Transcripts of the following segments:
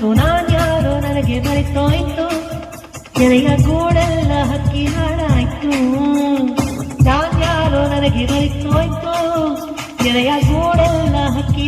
ಹಾಡಾಯ್ತು ನಾನ್ಯಾರೋ ನನಗೆ ಮರೆತೋಯ್ತು ಕೆರೆಯ ಗೂಡೆಲ್ಲ ಹಕ್ಕಿ ಹಾಡಾಯ್ತು ನಾನ್ಯಾರೋ ನನಗೆ ಮರೆತೋಯ್ತು ಕೆರೆಯ ಗೂಡೆಲ್ಲ ಹಕ್ಕಿ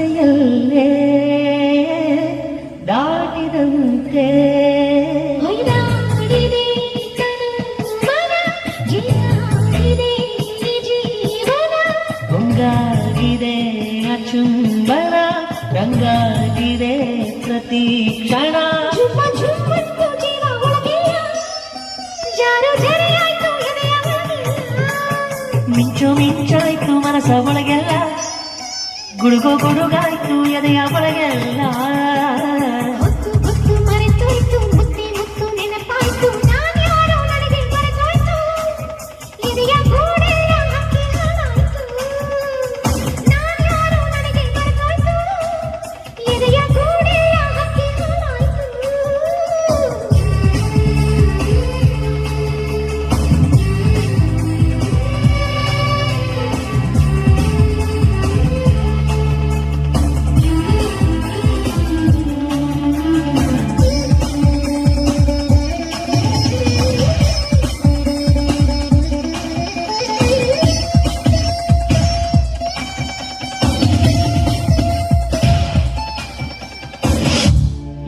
ಆಸೆಯಲ್ಲೇ ದಾಟಿದಂತೆ. ಗೊಂಗಾಗಿದೆ ಅಚುಂಬನ ರಂಗಾಗಿದೆ ಪ್ರತಿ ಕ್ಷಣ ಮಿಂಚು ಮಿಂಚಾಯ್ತು ಮನಸ ಒಳಗೆಲ್ಲ. ಗುಡುಗು ಗುಡುಗಾಯ್ತು ಎದೆಯ ಒಳಗೆಲ್ಲ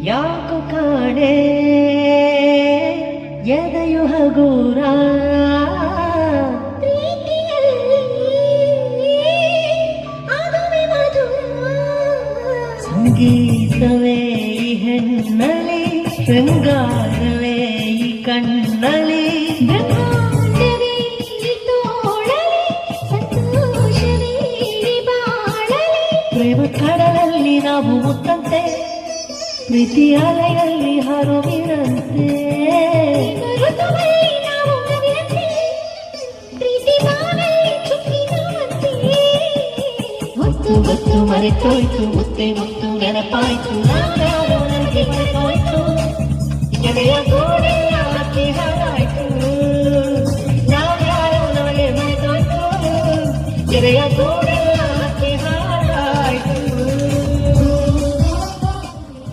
ಯಾಕೋ ಕಾಣೆ ಎದೆಯು ಹಗೂರ. ಸಂಗೀತವೇ ಹೆಣ್ಣಲಿ ಶೃಂಗಾರವೇ ಪ್ರೀತಿ ಅಲೆಯಲ್ಲಿ ಹರುವಿರಂತೆ ಋತುವಲ್ಲಿ ನಾವು ನವಿರಂತೆ ಪ್ರೀತಿ ಬಾನಲ್ಲಿ ಚುಕ್ಕಿನವಂತೆ ಮುತ್ತು ಮುತ್ತು ಮರೆತೋಯ್ತು ಮುತ್ತೆ ಮುತ್ತು ನೆನಪಾಯ್ತು ನಾವ್ಯಾರೋ ನನಗೆ ಮರೆತೋಯ್ತು ಎದೆಯ ಗೋಡೆಯ ಹಕ್ಕಿ ಹಾಡಾಯ್ತು ನಾವ್ಯಾರೋ ನನಗೆ ಮರೆತೋಯ್ತು ಎದೆಯ ಗೋಡೆ